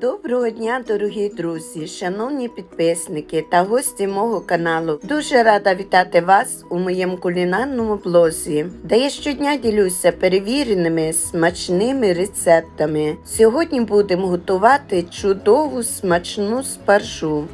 Доброго дня, дорогі друзі, шановні підписники та гості мого каналу. Дуже рада вітати вас у моєму кулінарному блозі, де я щодня ділюся перевіреними смачними рецептами. Сьогодні будемо готувати чудову смачну спаржу.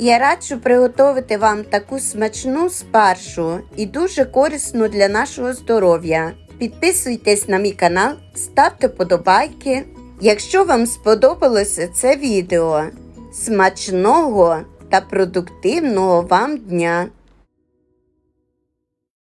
Я раджу приготувати вам таку смачну спаршу і дуже корисну для нашого здоров'я. Підписуйтесь на мій канал, ставте подобайки. Якщо вам сподобалося це відео, смачного та продуктивного вам дня!